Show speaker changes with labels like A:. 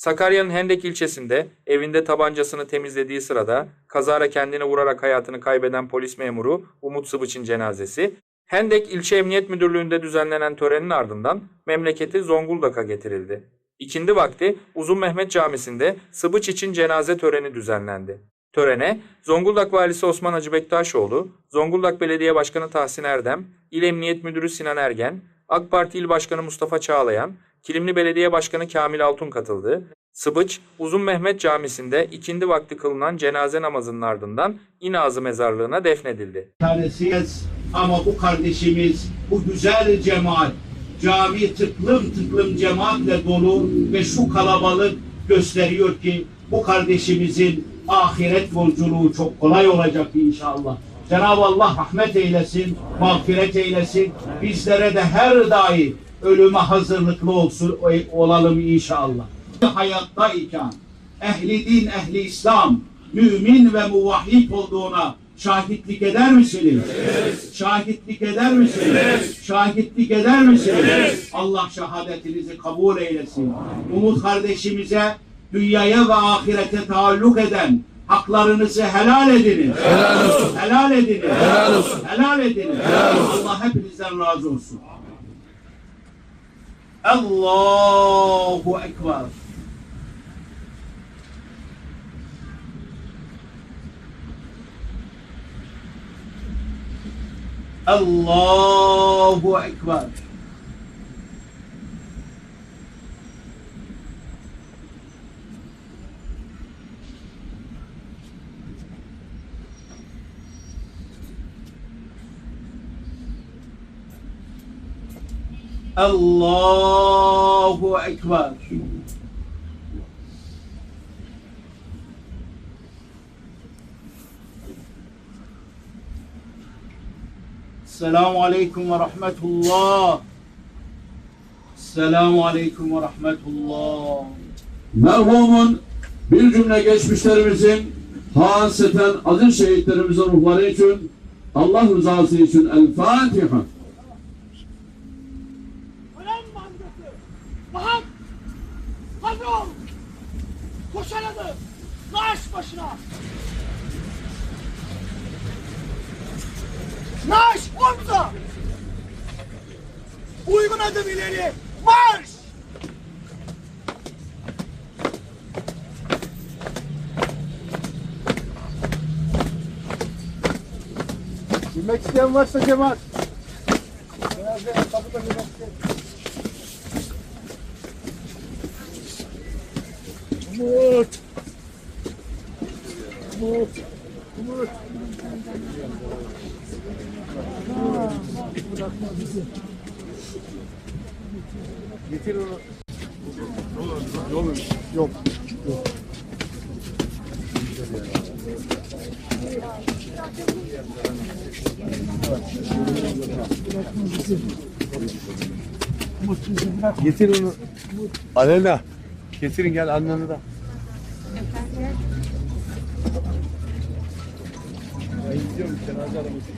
A: Sakarya'nın Hendek ilçesinde evinde tabancasını temizlediği sırada kazara kendini vurarak hayatını kaybeden polis memuru Umut Sıbıç'ın cenazesi, Hendek İlçe Emniyet Müdürlüğü'nde düzenlenen törenin ardından memleketi Zonguldak'a getirildi. İkindi vakti Uzun Mehmet Camisi'nde Sıbıç için cenaze töreni düzenlendi. Törene Zonguldak Valisi Osman Hacı Bektaşoğlu, Zonguldak Belediye Başkanı Tahsin Erdem, İl Emniyet Müdürü Sinan Ergen, AK Parti İl Başkanı Mustafa Çağlayan, Kilimli Belediye Başkanı Kamil Altun katıldı. Sıbıç, Uzun Mehmet Camisi'nde ikindi vakti kılınan cenaze namazının ardından İnazı mezarlığına defnedildi.
B: tanesiyiz ama bu kardeşimiz bu güzel cemaat cami tıklım tıklım cemaatle dolu ve şu kalabalık gösteriyor ki bu kardeşimizin ahiret yolculuğu çok kolay olacak inşallah. Cenab-ı Allah rahmet eylesin, mağfiret eylesin. Bizlere de her daim ölüme hazırlıklı olsun, olalım inşallah. Hayattayken ehli din, ehli İslam, mümin ve muvahhid olduğuna şahitlik eder misiniz? Şahitlik eder misiniz? Şahitlik eder misiniz? Allah şehadetinizi kabul eylesin. Umut kardeşimize dünyaya ve ahirete taalluk eden haklarınızı helal ediniz. Helal olsun. Helal ediniz. Helal olsun. Helal ediniz. Allah hepinizden razı olsun. Allahu Ekber. Allahu Ekber. Allahu Ekber. Selamu Aleyküm ve Rahmetullah. Selamu Aleyküm ve Rahmetullah.
C: merhumun bir cümle geçmişlerimizin haseten aziz şehitlerimizin ruhları için Allah rızası için El Fatiha.
D: Bahak. Hazır ol. Koşaradı. Marş başına. Marş omza. Uygun adım ileri. Marş.
E: Bilmek isteyen varsa Cemal. Cenaze kapıda bilmek isteyen. Umut. Umut. Umut. Bırakma bizi. Getir onu. Yok. Yok. Yok.
F: Getir onu. Alena. Getirin gel anneni de. Ben gidiyorum cenaze arabası.